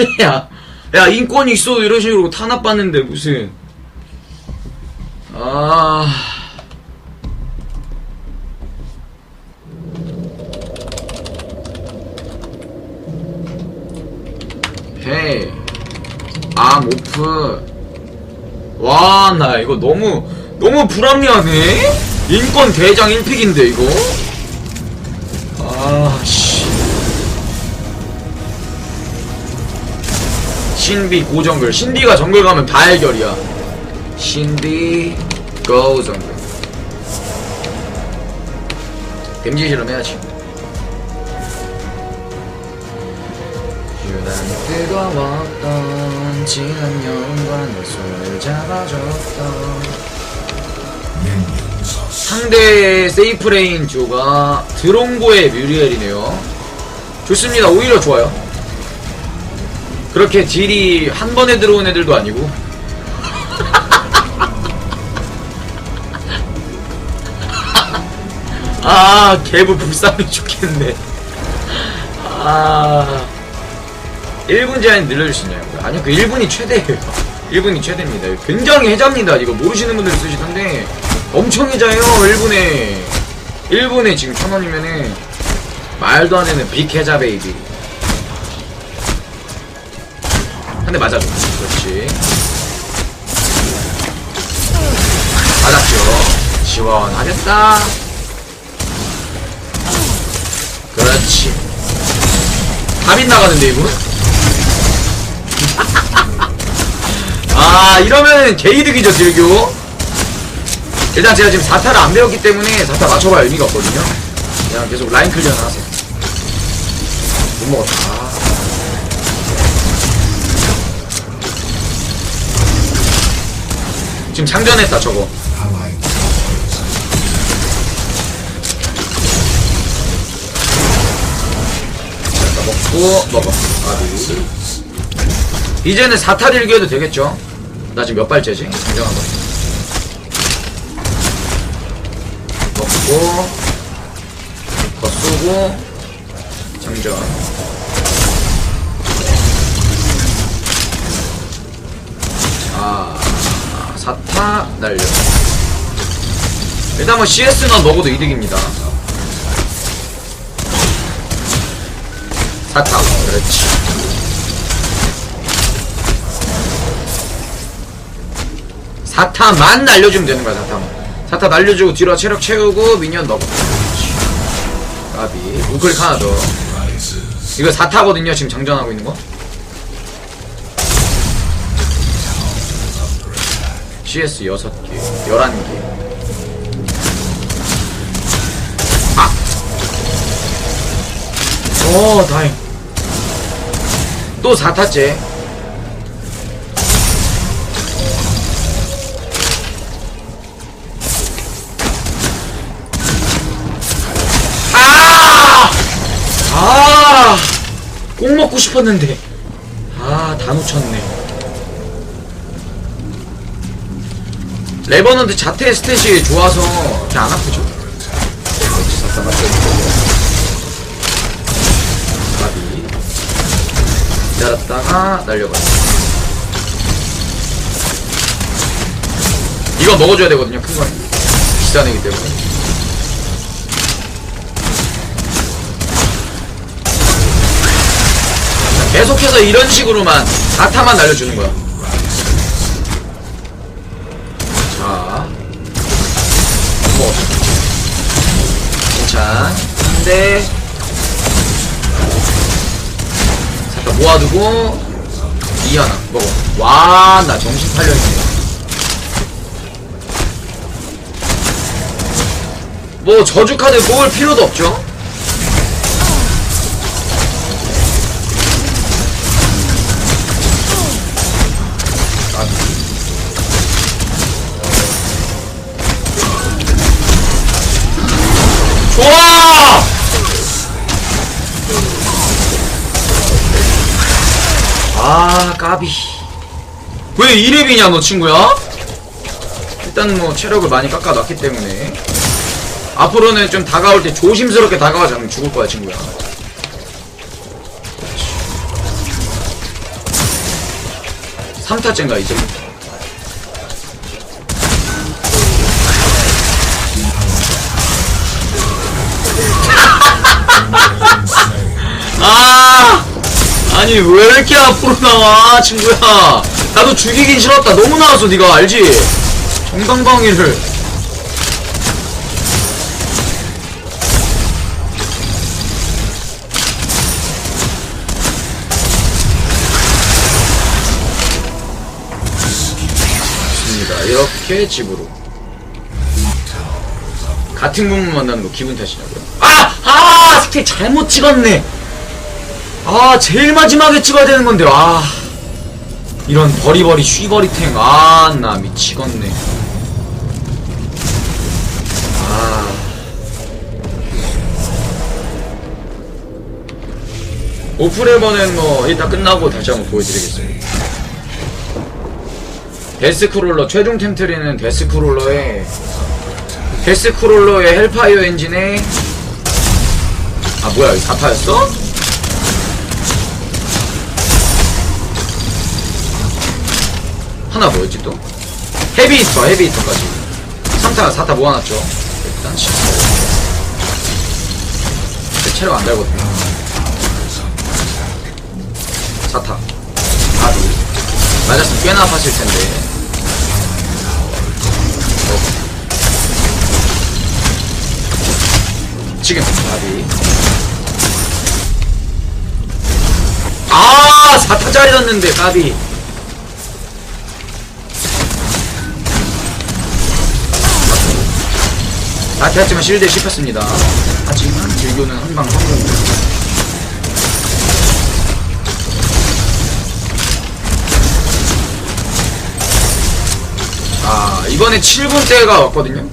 야, 야, 인권이 있어도 이런 식으로 탄압받는데, 무슨. 아. 헤이. 암 오프. 와, 나 이거 너무, 너무 불합리하네? 인권 대장 1픽인데, 이거? 아, 씨. 신비 고정글 신비가 정글 가면 다 해결이야. 신비 고 정글 댐지 실험 해야지. 유난히 뜨거웠던 지난 여운과 내 손을 잡아줬던 상대 세이프레인 조가 드롱고의 뮤리엘이네요. 좋습니다. 오히려 좋아요 그렇게 딜이 한 번에 들어온 애들도 아니고. 아 개부 불쌍해 죽겠네. 아. 1분 제한 늘려줄 수 있냐고요? 아니요 그 1분이 최대예요. 1분이 최대입니다. 굉장히 해자입니다. 이거 모르시는 분들 쓰시던데. 엄청 해자예요 1분에. 1분에 지금 천원이면은 말도 안 되는 빅 해자 베이비 한 대 맞아줘. 그렇지. 맞았죠. 시원하겠다. 그렇지. 답이 나가는데, 이거? 아, 이러면 개이득이죠, 딜교. 일단 제가 지금 4타를 안 배웠기 때문에 4타 맞춰봐야 의미가 없거든요. 그냥 계속 라인 클리어는 하세요. 못 먹었다. 지금 장전했다 저거. 자, 먹고 먹어. 아비. 이제는 4탈 일기 해도 되겠죠? 나 지금 몇 발째지? 장전한 거. 먹고 더 쏘고 장전 사타 날려. 일단 뭐 CS만 먹어도 이득입니다. 사타 그렇지. 사타만 날려주면 되는 거야 사타만 사타 날려주고 뒤로 체력 채우고 미니언 그렇지. 까비. 우클릭 하나 더. 이거 사타거든요 지금 장전하고 있는 거 CS 6개, 11개. 아! 오, 다행. 또 4타째. 아! 아! 꼭 먹고 싶었는데. 아, 다 놓쳤네. 레버넌트 자태 스탯이 좋아서 안 아프죠. 가비. 기다렸다가 날려버려. 이거 먹어줘야 되거든요, 큰 건. 비싼 애기 때문에. 자, 계속해서 이런 식으로만 4타만 날려주는 거야. 괜찮. 한대. 잠깐 모아두고. 이 하나. 먹어. 와, 나 정신 팔려있네. 뭐, 저주 카드 뽑을 필요도 없죠? 좋아! 아, 까비. 왜 2렙이냐, 너 친구야? 일단 뭐 체력을 많이 깎아놨기 때문에 앞으로는 좀 다가올 때 조심스럽게 다가가지 않으면 죽을 거야 친구야 3타째인가 이제 아니 왜 이렇게 앞으로 나와 친구야? 나도 죽이긴 싫었다. 너무 나왔어 네가 알지? 정당방위를. 좋습니다. 이렇게 집으로. 같은 분만 만나는 거 기분 탓이냐고요? 아! 아! 스테이 잘못 찍었네 아 제일 마지막에 찍어야 되는 건데 아 이런 버리버리 쉬버리탱. 아 나 미치겠네. 아. 오프레버는 뭐 이따 끝나고 다시 한번 보여드리겠습니다. 데스크롤러 최종 템트리는 데스크롤러에 데스크롤러의 헬파이어 엔진에 아 뭐야 이거 4타였어? 하나 뭐였지 또? 헤비히터 헤비히터까지. 3타 4타 모아놨죠. 일단 내 체력 안 달거든요 4타. 아두 맞았으면 꽤나 아팠을 텐데. 어. 지금 아비. 아 4타짜리 졌는데 까비 나태했지만 실드에 씹혔습니다. 하지만 질교는 한방 성공. 아 이번에 7분 때가 왔거든요.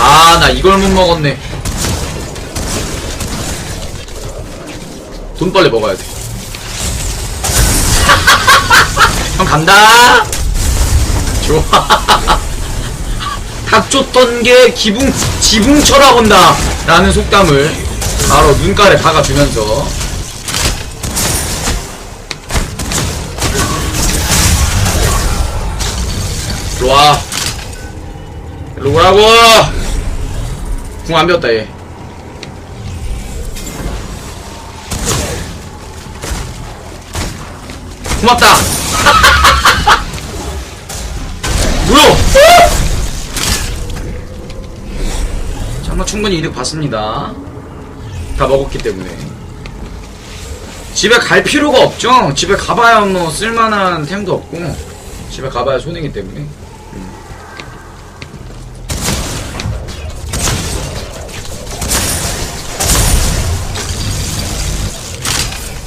아나 이걸 못 먹었네. 돈 빨리 먹어야 돼. 형 간다. 좋아. 닭 쫓던 게 기붕 지붕쳐라 온다. 라는 속담을 바로 눈깔에 박아주면서. 일로 오라고. 궁 안 배웠다 얘. 고맙다. 뭐야? 정말 충분히 이득 봤습니다. 다 먹었기 때문에. 집에 갈 필요가 없죠. 집에 가봐야 뭐 쓸만한 템도 없고 집에 가봐야 손해기 때문에. 음.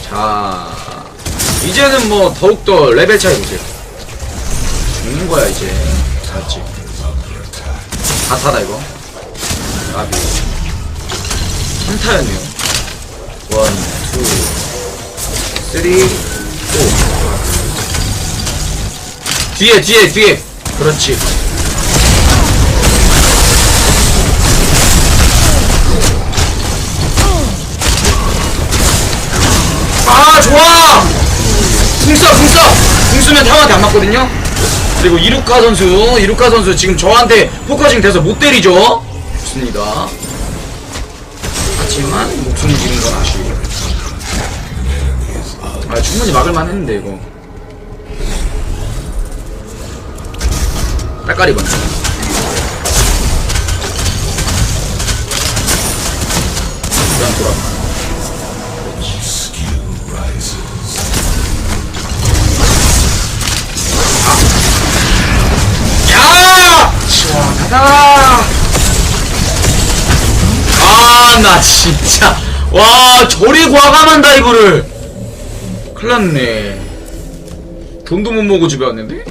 자, 이제는 뭐 더욱더 레벨 차이 보세요. 죽는 거야 이제. 맞지? 다 타다 이거. 아비. 3타였네요. 원, 투, 쓰리, 포. 뒤에 뒤에 뒤에. 그렇지. 아 좋아 궁써 궁써 궁수면 형한테 안 맞거든요 그리고 이루카 선수 이루카 선수 지금 저한테 포커싱 돼서 못 때리죠? 좋습니다. 하지만 목숨 잃은 건 아쉬워 아 충분히 막을만 했는데 이거. 딸까리 먼저 그냥 돌아 아, 나 진짜. 와, 저리 과감한다, 이거를. 큰일 났네. 돈도 못 모고 집에 왔는데?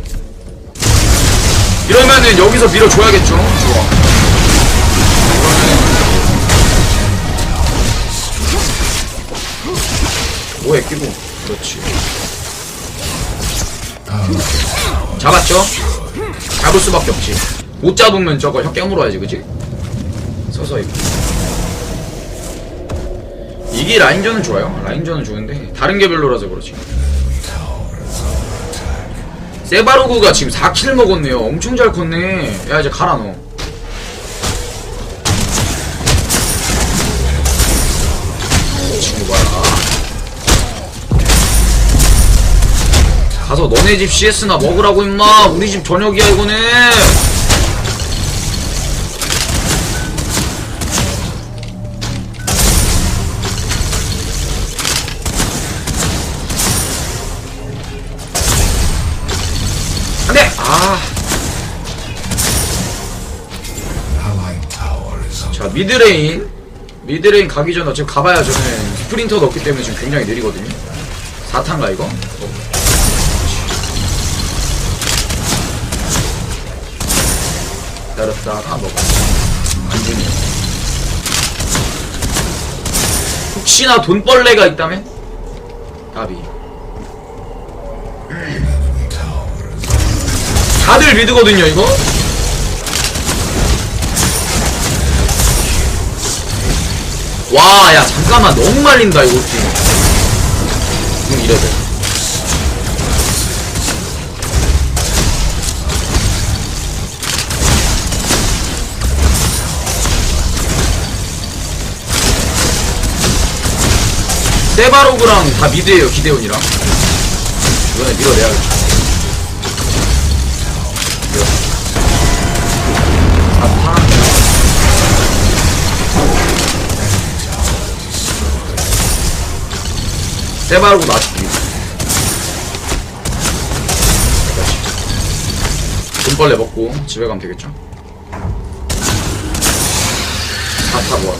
이러면은 여기서 밀어줘야겠죠? 좋아. 뭐해, 끼고. 그렇지. 잡았죠? 잡을 수밖에 없지. 못 잡으면 저거 혀 깨물어야지, 그지? 서서히. 이게 라인전은 좋아요. 라인전은 좋은데 다른 개별로라서 그렇지. 세바로그가 지금 4킬 먹었네요. 엄청 잘 컸네. 야 이제 가라 너. 가서 너네 집 CS나 먹으라고 임마. 우리 집 저녁이야 이거는. 미드레인 미드레인 가기 전에 지금 가봐야 저는 스프린터도 없기 때문에 지금 굉장히 느리거든요 4탄가 이거? 어. 기다렸다가 먹어 안 주네 혹시나 돈벌레가 있다면? 까비 다들 미드거든요 이거? 와, 야, 잠깐만, 너무 말린다, 이거 팀. 지금 이래야 돼. 세바로그랑 다 미드에요, 기대온이랑. 이번에 밀어내야겠다. 아, 파. 세바르고 놔줄게. 돈벌레 먹고 집에 가면 되겠죠? 다 타고 와.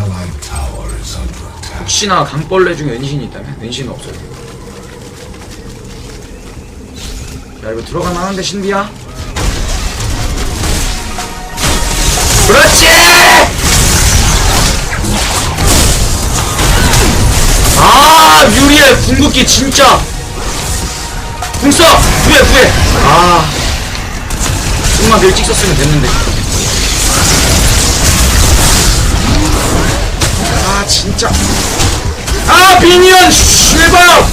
Allied tower is under attack. 혹시나 강벌레 중에 은신이 있다면? 은신은 없어요. 야, 이거 들어가면 하는데, 신비야? 그렇지! 아, 뮤리엘 궁극기 진짜! 궁써! 후회, 후회! 아. 좀만 더 일찍 썼으면 됐는데. 아, 진짜. 아 비니언 쉐발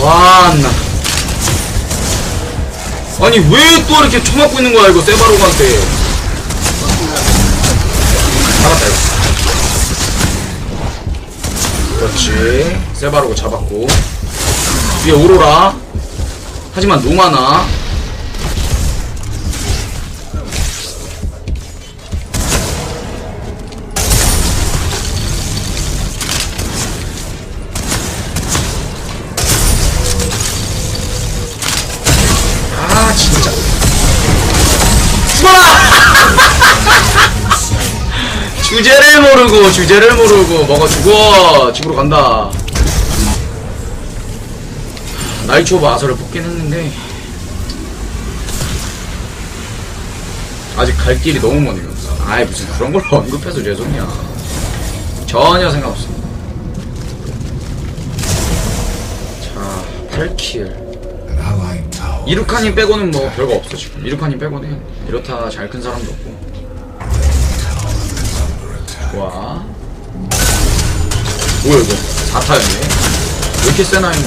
와나 아니 왜 또 이렇게 쳐맞고 있는 거야 이거 세바로그한테 잡았다 이거. 그렇지. 세바로그 잡았고. 위에 오로라. 하지만 노마나 주제를 모르고 주제를 모르고 먹어 죽어. 집으로 간다. 나이초바 아서를 뽑긴 했는데. 아직 갈 길이 너무 머네요 아이 무슨 그런 걸로 언급해서 죄송이야 전혀 생각 없습니다. 자 8킬. An allied tower 이루카님 빼고는 뭐 별거 없어 지금. 이루카님 빼고는 이렇다 잘 큰 사람도 없고 좋아 뭐야 이거? 4타였네. 왜 이렇게 세나 했네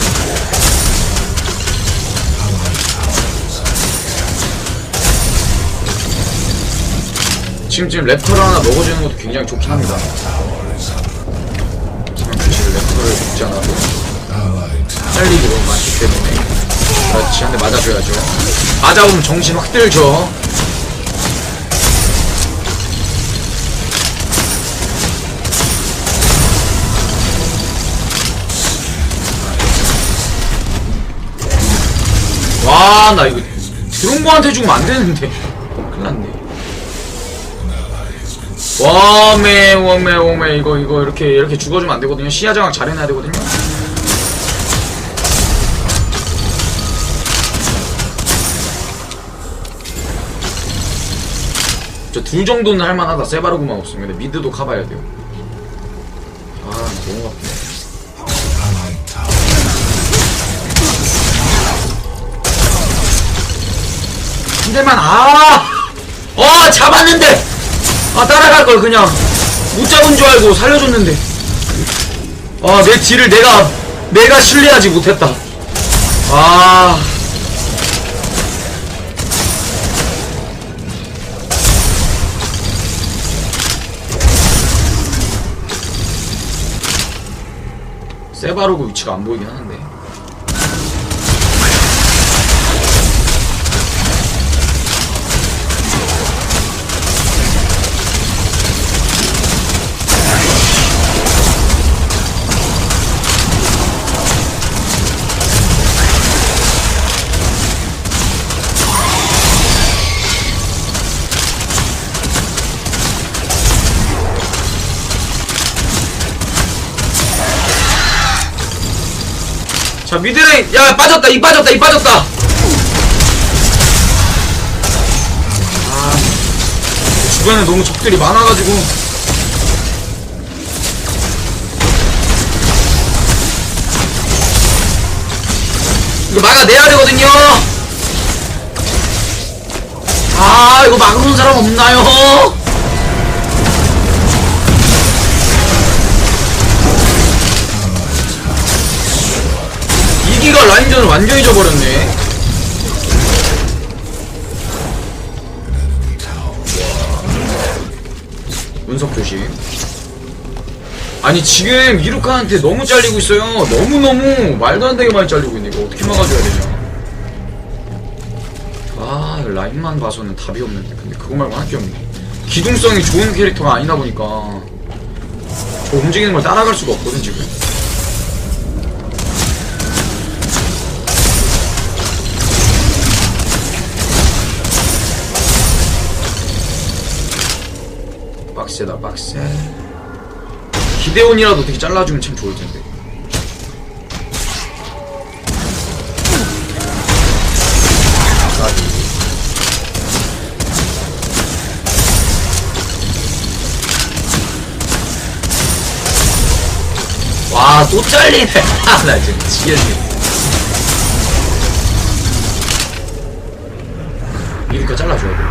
지금 지금 랩터를 하나 먹어주는 것도 굉장히 좋긴 합니다. 지금 랩터를 먹지 않아도 잘리기 너무 많기 때문에. 그렇지 한 대 맞아줘야죠. 맞아보면 정신 확 들죠 와나 이거 그런 거한테 죽으면 안 되는데. 큰일 났네. 와메 와메 와메 이거 이거 이렇게 이렇게 죽어주면 안 되거든요. 시야 장악 잘 해놔야 되거든요. 저 둘 정도는 할만하다. 세바르구만 근데 미드도 가봐야 돼요. 아 너무 아프네 대만 아! 어 잡았는데! 아 따라갈 걸 그냥. 못 잡은 줄 알고 살려줬는데. 아내 딜을 내가 내가 신뢰하지 못했다. 아. 세바르고 위치가 안 보이긴 하는데 자 미드레인. 야 빠졌다. 이 빠졌다. 이 빠졌다. 아 주변에 너무 적들이 많아가지고. 이거 막아내야 되거든요. 아 이거 막아놓은 사람 없나요? 이기가 라인전을 Enemy tower. 운석 조심. 아니 지금 이루카한테 너무 잘리고 있어요. 너무너무 말도 안 되게 많이 잘리고 있네. 이거 어떻게 막아줘야 되냐. 아 라인만 봐서는 답이 없는데. 근데 그거 말고 할 게 없네. 기동성이 좋은 캐릭터가 아니다 보니까 저 움직이는 걸 따라갈 수가 없거든 지금 빡세다 빡세 기대온이라도 어떻게 잘라주면 참 좋을 텐데 까비. 와, 또 잘리네. 아, 나 지금 지겠네. 이니까 잘라줘야 돼.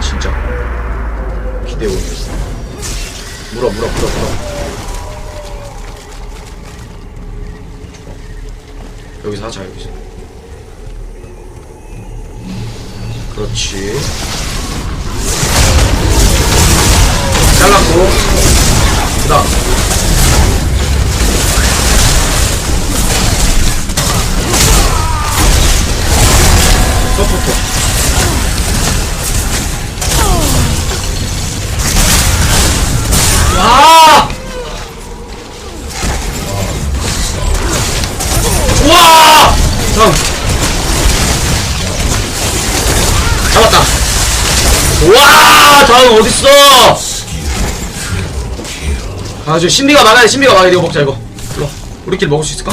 진짜. 기대온. 물어, 물어, 물어, 물어. 여기서 하자, 여기서. 그렇지. 잘랐고. 그 다음. 서포터. 와! 다음. 잡았다. 와! 다음 어딨어? 아, 저 신비가 막아야 돼. 신비가 막아야 돼. 이거 먹자, 이거. 일로. 와. 우리끼리 먹을 수 있을까?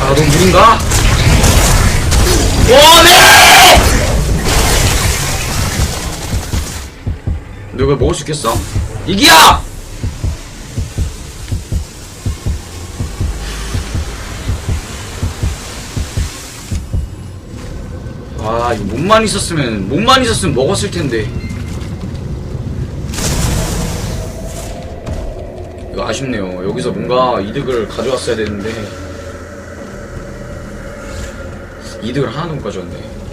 아, 너무 무린가? 오, 네! 너 이거 먹을 수 있겠어? 이기야! 아, 이거 몸만 있었으면, 몸만 있었으면 먹었을 텐데. 이거 아쉽네요. 여기서 뭔가 이득을 가져왔어야 되는데. 이득을 하나도 못 가져왔네.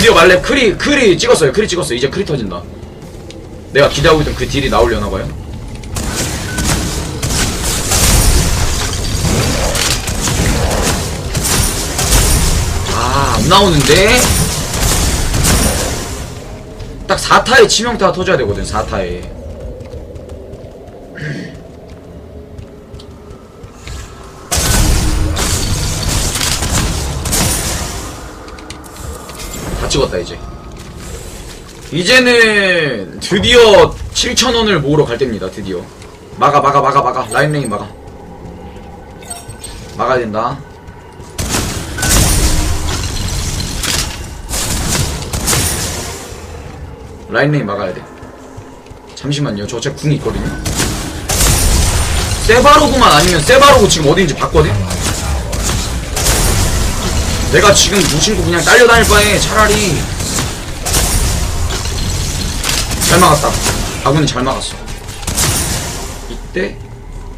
드디어 말렙 크리 크리 찍었어요. 크리 찍었어요. 이제 크리 터진다. 내가 기대하고 있던 그 딜이 나오려나 봐요. 아, 안 나오는데? 딱 4타에 치명타가 터져야 되거든, 4타에. 찍었다, 이제. 이제는 드디어 7,000원을 모으러 갈 때입니다, 드디어. 막아, 막아, 막아, 막아. 라인 레인 막아. 막아야 된다. 라인레인 막아야 돼. 잠시만요. 저 어차피 궁이 있거든요. 세바로그만 아니면 세바로그 지금 어디인지 봤거든? 내가 지금 무신고 그냥 딸려다닐 바에 차라리. 잘 막았다. 아군이 잘 막았어. 이때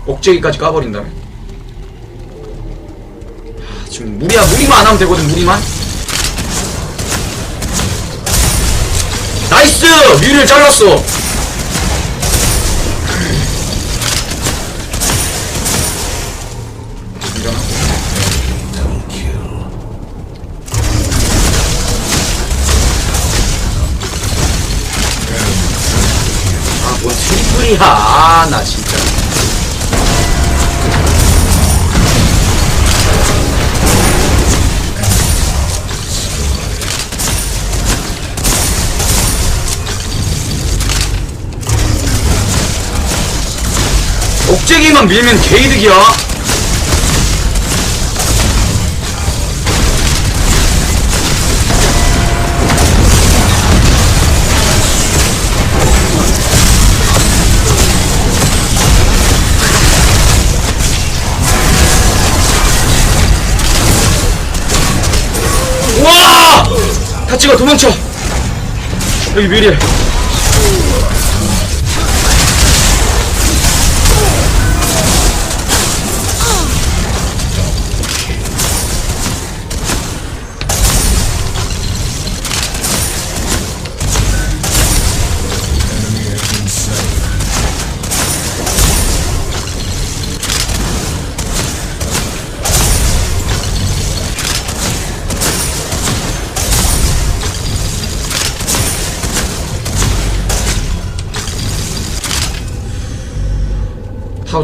억제기까지 까버린다면. 하, 지금 무리야 무리만 안 하면 되거든 무리만. 나이스! 뮤를 잘랐어 이야. 아, 나 진짜. 억제기만 밀면 개이득이야 다 찍어 도망쳐. 여기 미리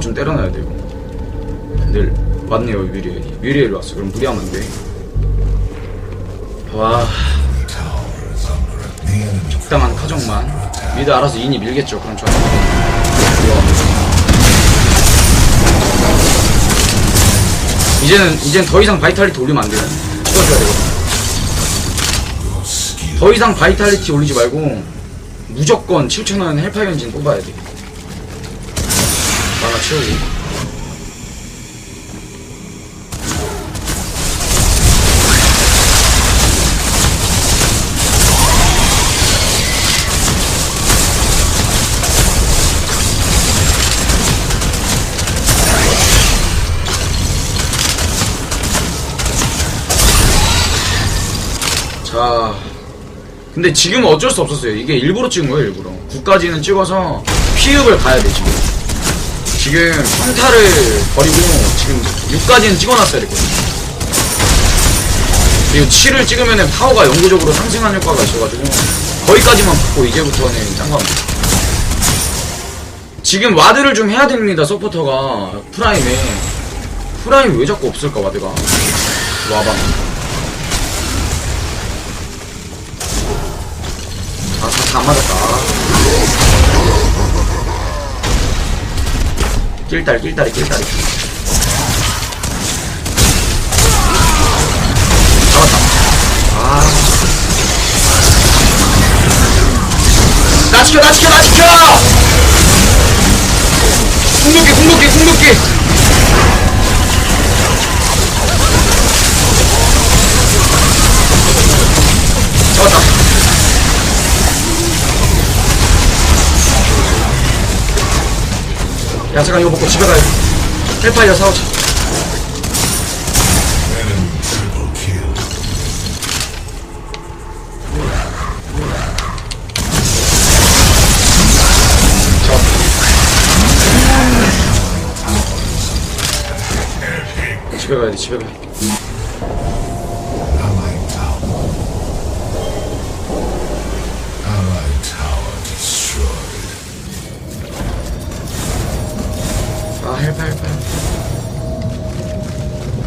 좀 때려놔야 돼요? 근데 왔네요 미리엘이. 미리엘이 왔어. 그럼 무리하면 안돼. 와. 적당한 카정만. 미드 알아서 인이 밀겠죠 그럼 좋아. 이제는 이젠 더 이상 바이탈리티 올리면 안 돼요. 찍어줘야 돼요. 더 이상 바이탈리티 올리지 말고 무조건 7,000원 헬파 연진 뽑아야 돼 채우고 자 근데 지금은 어쩔 수 없었어요. 이게 일부러 찍은 거예요, 일부러. 9까지는 찍어서 피읍을 가야 돼, 지금. 지금 평타를 버리고 지금 6까지는 찍어놨어야 됐거든요. 그리고 7을 찍으면 파워가 영구적으로 상승하는 효과가 있어가지고 거기까지만 받고 이제부터는 상관없어요. 지금 와드를 좀 해야 됩니다, 서포터가. 프라임에. 프라임 왜 자꾸 없을까, 와드가. 와봐. 아, 다, 맞았다. 낄다리, 낄다리, 낄다리. 잡았다. 아. 나 지켜, 나 지켜, 나 지켜! 궁극기, 궁극기, 궁극기! 잡았다. 야 잠깐 이거 먹고 집에 가야 돼. 헬파이어 사오자. kill. 집에 가야 돼 집에 가야 돼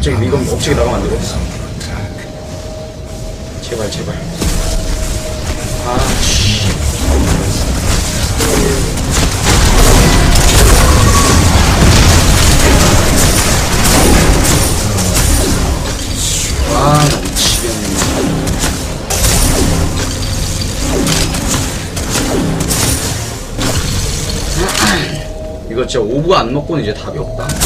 갑자기 이건 업체에 나가면 안 되거든. 제발, 제발. 아, 씨. 아, 미치겠네. 아, 이거 진짜 오브안 먹고는 이제 답이 없다.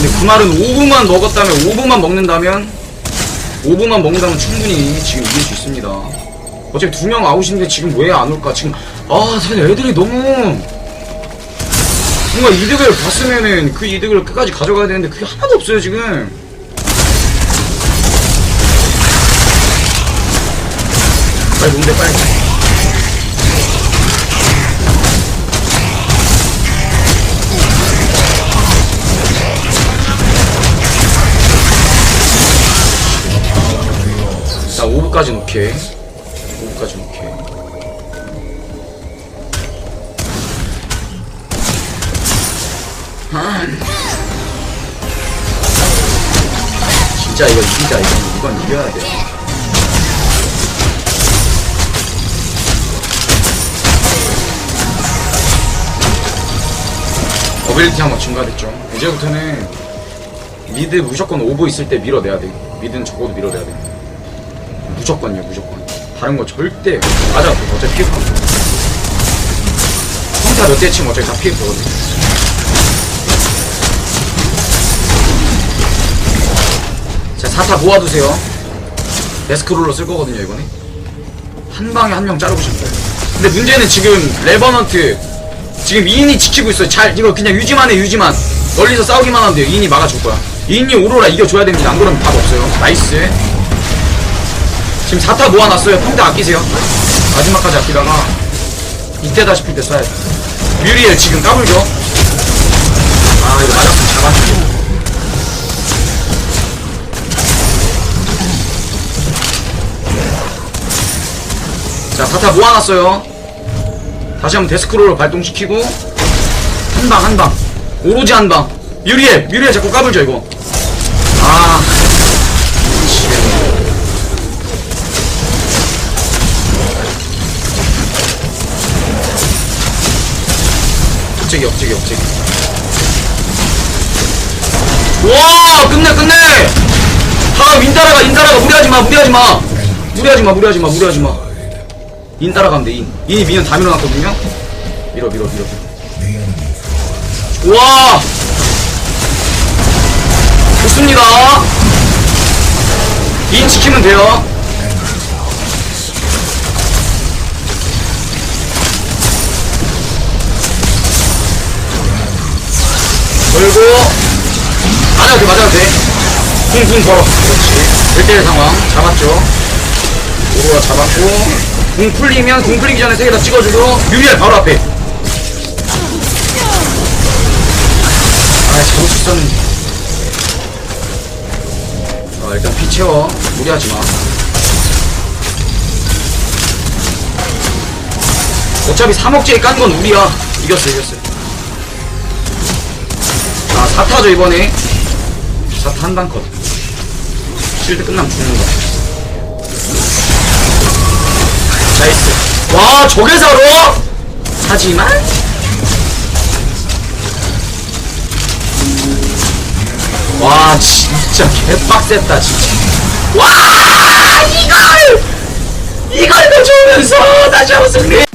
근데 그 말은 5분만 먹었다면 5분만 먹는다면 5분만 먹는다면 충분히 지금 이길 수 있습니다. 어차피 두 명 아웃인데 지금 왜 안 올까? 지금 아 사실 애들이 너무 뭔가 이득을 봤으면은 그 이득을 끝까지 가져가야 되는데 그게 하나도 없어요 지금. 빨리 뭔데 빨리. 자 5부까지 오케이 5부까지 오케이 아. 진짜 이거 이기자. 이건 이건 이겨야 돼. 어빌리티 한번 증가됐죠. 이제부터는 미드 무조건 오버 있을 때 밀어내야 돼. 미드는 적어도 밀어내야 돼 무조건이요 무조건. 다른 거 절대 맞아. 어차피 피해 보거든. 평타 몇 대 치면 어차피 다 피해 보거든. 자 4타 모아두세요. 데스크롤러 쓸 거거든요 이번에. 한 방에 한 명 자르고 싶어요. 근데 문제는 지금 레버넌트 지금 이인이 지키고 있어요. 잘 이거 그냥 유지만 해 유지만. 멀리서 싸우기만 하면 돼요. 이인이 막아줄 거야. 이인이 오로라 이겨줘야 됩니다. 안 그러면 답 없어요. 나이스 지금 4타 모아놨어요. 평타 아끼세요. 마지막까지 아끼다가 이때다 싶을 때 써야 돼. 뮤리엘 지금 까불죠? 아 이거 맞았으면 잡았지. 자 4타 모아놨어요. 다시 한번 데스크롤을 발동시키고 한 방 한 방 오로지 한 방. 뮤리엘 뮤리엘 자꾸 까불죠 이거. 업체기 업체기 업체기 와 끝내 끝내! 다 인따라가 인따라가 무리하지마 무리하지마. 무리하지마 무리하지마 무리하지마. 인 따라가면 돼인. 인이 미연 다 밀어놨거든요? 밀어 밀어 밀어. The enemy 와! 좋습니다. 인 지키면 돼요 걸고. 맞아도 돼 맞아도 돼. 쿵쿵 걸어. 그렇지. 1대1 상황. 잡았죠? 오로라 잡았고. 궁 풀리면 궁 풀리기 전에 세 개 다 찍어주고 유리알 바로 앞에. 아수 있었는데. 아 일단 피 채워. 무리하지마. 어차피 3억제에 깐건 우리야. 이겼어 이겼어. 아 4타죠 이번에. 4타 한단 컷. 실드 끝나면 죽는다 나이스. 와 저게 사로 하지만? 와 진짜 개빡셌다 진짜. 와 이걸! 이걸 넣어주면서! 다시 한번 승리